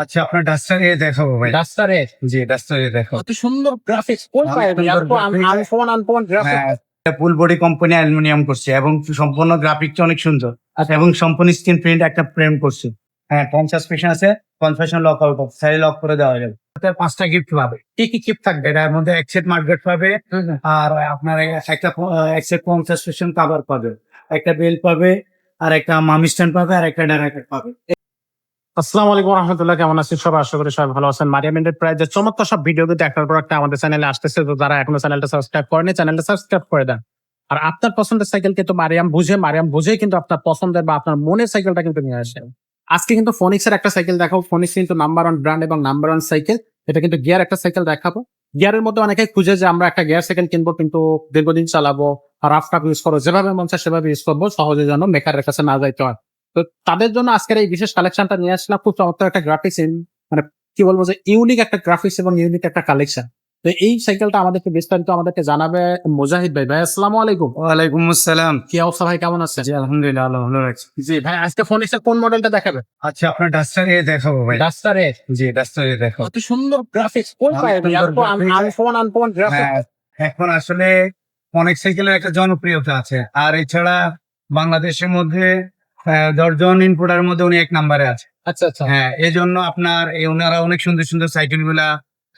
আচ্ছা আপনার ডাস্টার এ দেখাবো ভাই। ডাস্টারের জি ডাস্টার এ দেখাবো। কত সুন্দর গ্রাফিক্স কোন আনফোন আনফোন graphics full body company aluminium করছে এবং সম্পূর্ণ গ্রাফিকটা অনেক সুন্দর। আচ্ছা। এবং সম্পূর্ণ স্ক্রিন প্রিন্ট একটা ফ্রেম করছে। হ্যাঁ পঞ্চাশ পেশন আছে confession lock out of side lock করে দেওয়া যাবে। তাতে পাঁচটা গিফট পাবে। কি কি গিফট থাকবে? এটার মধ্যে এক সেট মার্কেট পাবে আর আপনার একটা এক সেট পঞ্চাশ পেশন কাভার পাবে। একটা বেল পাবে আর একটা মামি স্ট্যান্ড পাবে আর একটা ডাইরেক্ট পাবে। আসসালামু আলাইকুম রহমতুল্লাহ, কেমন আছেন আশা করি সবাই ভালো আছেন। মারিয়াম চমৎকার সব ভিডিও পর একটা আমাদের চ্যানেলে আসতেছে, তো যারা এখনও চ্যানেলটা সাবস্ক্রাইব করেনি চ্যানেলটা সাবস্ক্রাইব করে দেন। আর আপনার পছন্দের সাইকেল কিন্তু মারিয়াম বুঝে, মারিয়াম বুঝেই কিন্তু আপনার পছন্দের বা আপনার মনের সাইকেলটা কিন্তু নিয়ে আসেন আজকে কিন্তু ফোনিক্সের একটা সাইকেল দেখাবো। ফোনিক্স কিন্তু নাম্বার ওয়ান ব্র্যান্ড এবং নাম্বার ওয়ান সাইকেল এটা কিন্তু গিয়ার একটা সাইকেল দেখাবো। গিয়ারের মধ্যে অনেকেই খুঁজে যে আমরা একটা গিয়ার সাইকেল কিনবো, কিন্তু দীর্ঘদিন চালাবো রাফ টাফ ইউজ করব, যেভাবে মন চায় সেভাবে ইউজ করব, সহজে যেন মেকারের কাছে না যাইতে হয়। তো তাদের জন্য আজকের এই বিশেষ কালেকশনটা নিয়ে আসলাম। খুব চমৎকার একটা গ্রাফিক্স মানে কি বলব যে ইউনিক একটা গ্রাফিক্স এবং ইউনিক একটা কালেকশন তো এই সাইকেলটা আমাদেরকে বিস্তারিত আমাদেরকে জানাবে মুজাহিদ ভাই। ভাই আসসালামু আলাইকুম। ওয়ালাইকুম আসসালাম। কি অবস্থা ভাই? কেমন আছেন? জি আলহামদুলিল্লাহ আল্লাহ ভালো রাখছি জি ভাই আজকে ফোনিক্সের কোন মডেলটা দেখাবে আচ্ছা আপনার ডাস্টার এ দেখাবো ভাই। ডাস্টারের জি ডাস্টার এ দেখাবো। কত সুন্দর গ্রাফিক্স কোন পায়। আনফোন আনফোন গ্রাফিক্স এখন আসলে অনেক সাইকেলের একটা জনপ্রিয়তা আছে। আর এছাড়া বাংলাদেশের মধ্যে দশজন ইনপুটার মধ্যে উনি এক নাম্বারে আছে। আচ্ছা আচ্ছা। হ্যাঁ এই জন্য আপনার এই ওনারা অনেক সুন্দর সুন্দর সাইকেলগুলা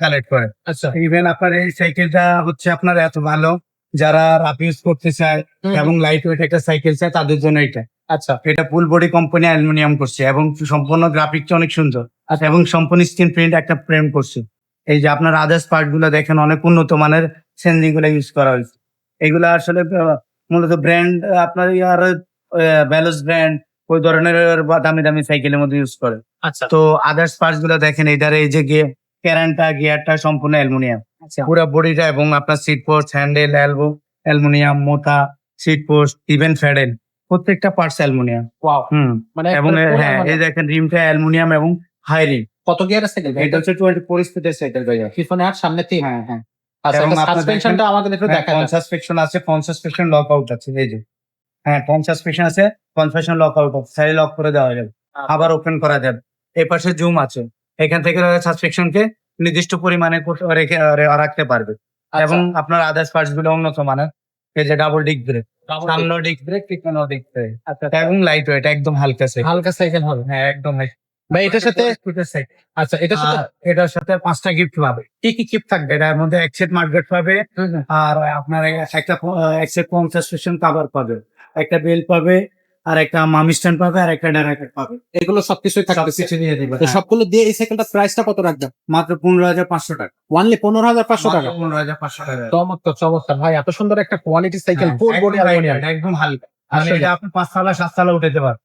কালেক্ট করে। আচ্ছা। ইভেন আপনার এই সাইকেলটা হচ্ছে আপনার এত ভালো যারা রাফ ইউজ করতে চায় এবং লাইট ওয়েট একটা সাইকেল চায় তাদের জন্য এটা। আচ্ছা। এটা ফুল বডি কোম্পানি অ্যালুমিনিয়াম করছে এবং সম্পূর্ণ গ্রাফিকটা অনেক সুন্দর। আচ্ছা। এবং সম্পূর্ণ স্ক্রিন প্রিন্ট একটা ফ্রেম করছে। এই যে আপনার আদার্স পার্টগুলো দেখেন অনেক উন্নত মানের সেন্সিংগুলো ইউজ করা হয়েছে। এগুলো আসলে মূলত ব্র্যান্ড আপনার ব্যালোস ব্র্যান্ড ওই ধরনের দামি দামি সাইকেলের মধ্যে ইউজ করে। আচ্ছা। তো আদার্স পার্টসগুলো দেখেন এটার এই যে গিয়ে ক্যারানটা গিয়ারটা সম্পূর্ণ অ্যালুমিনিয়াম। আচ্ছা। পুরো বডিটা এবং আপনার seat post handle elbow aluminium মোটা সিট পোস্ট ইভেন ফ্যাডেল প্রত্যেকটা পার্টস অ্যালুমিনিয়াম। ওয়াও হুম। মানে এবং হ্যাঁ এই দেখেন রিমটা অ্যালুমিনিয়াম এবং হাই রিম কত গিয়ার আছে এটা হচ্ছে টোয়েন্টি পরিস্থিতির সাইকেল ভাইয়া। পিছনে আর সামনে তিন। হ্যাঁ হ্যাঁ। আচ্ছা সাসপেনশনটা আমাদের একটু দেখা যাক। পঞ্চাশ পেকশন আছে পঞ্চাশ পেকশন লক আউট আছে এই যে। হ্যাঁ পঞ্চাশ পেকশন আছে পঞ্চাশ লক আউট সাইড লক করে দেওয়া যাবে। আবার ওপেন করা যাবে। এই পাশে জুম আছে। এখান থেকে সাবস্ক্রিপশনকে কে নির্দিষ্ট পরিমাণে কর- রেখে রাখতে পারবে। আচ্ছা, এবং আপনার আদার্স পার্টসগুলো উন্নত মানের। এই যে ডাবল ডিক ব্রেক সামনে ডিক ব্রেক পিছনেও ডিক ব্রেক আচ্ছা, আচ্ছা। এবং লাইট ওয়েট একদম হালকা সাইকেল হালকা সাইকেল হবে। হ্যাঁ একদম। ভাই এটার সাথে আচ্ছা এটার সাথে এটার সাথে পাঁচটা গিফট পাবে। কি কি গিফট থাকবে? এটার মধ্যে এক সেট মার্কেট পাবে আর আপনার একটা এক সেট পঞ্চাশ পেশন কাভার পাবে। একটা বেল পাবে আর একটা মামি স্ট্যান্ড পাবে আর একটা ডাইরেক্ট পাবে। এগুলো সবকিছুই থাকবে সবকিছু দিয়ে দিবে সবগুলো দিয়ে এই সাইকেলটার প্রাইসটা কত রাখবেন? মাত্র পনেরো হাজার পাঁচশো টাকা। ওয়ানলি পনেরো হাজার পাঁচশো টাকা? পনেরো হাজার পাঁচশো টাকা। চমৎকার চমৎকার। ভাই এত সুন্দর একটা কোয়ালিটি সাইকেল হ্যাঁ, বডি একদম হালকা। এটা আপনি পাঁচ সালা সাত সালা উঠেতে পারবেন।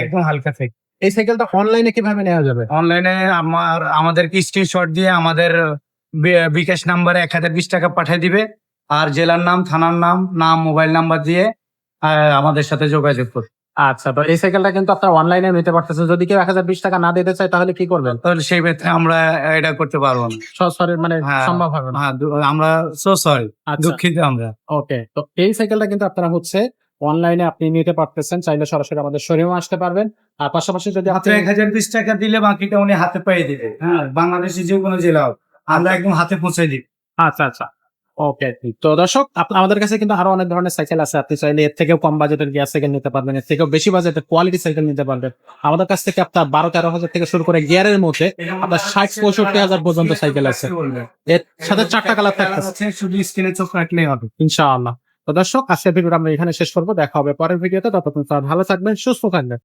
একদম হালকা থেকে এই সাইকেলটা অনলাইনে কীভাবে নেওয়া যাবে? অনলাইনে আমার আমাদেরকে স্ক্রিনশট দিয়ে আমাদের বিকাশ নাম্বারে এক হাজার বিশ টাকা পাঠিয়ে দিবে। আর জেলার নাম থানার নাম নাম মোবাইল নাম্বার দিয়ে আমাদের সাথে যোগাযোগ করবে। আচ্ছা তো এই সাইকেলটা কিন্তু আপনার অনলাইনে নিতে পারতেছেন। যদি কেউ এক হাজার বিশ টাকা না দিতে চায় তাহলে কি করবেন? তাহলে সেই ক্ষেত্রে আমরা এটা করতে পারব না। সরি মানে হ্যাঁ। সম্ভব হবে না। হ্যাঁ আমরা সো সরি আচ্ছা। দুঃখিত আমরা। ওকে তো এই সাইকেলটা কিন্তু আপনারা হচ্ছে অনলাইনে আপনি নিতে পারতেছেন চাইলে সরাসরি আমাদের শোরুমে আসতে পারবেন। আর পাশাপাশি যদি আপনি এক হাজার বিশ টাকা দিলে বাকিটা উনি হাতে পেয়ে দিবে। হ্যাঁ বাংলাদেশের যে কোনো জেলা হোক, আমরা একদম হাতে পৌঁছে দিই আচ্ছা আচ্ছা। ওকে তো দর্শক আমাদের কাছে কিন্তু আরও অনেক ধরনের সাইকেল আছে। আপনি চাইলে এর থেকেও কম বাজেটের গিয়ার সাইকেল নিতে পারবেন এর থেকেও বেশি বাজেটের কোয়ালিটি সাইকেল নিতে পারবেন। আমাদের কাছ থেকে আপনার বারো তেরো হাজার থেকে শুরু করে গিয়ারের মধ্যে আপনার ষাট পঁয়ষট্টি হাজার পর্যন্ত সাইকেল আছে। এর সাথে চারটা কালার থাকতেছে। শুধু স্ক্রিনে চোখ রাখলেই হবে। ইনশাআল্লাহ। তো দর্শক, আজকের ভিডিওটা আমরা এখানে শেষ করব। দেখা হবে পরের ভিডিওতে। ততক্ষণ ভালো থাকবেন, সুস্থ থাকবেন।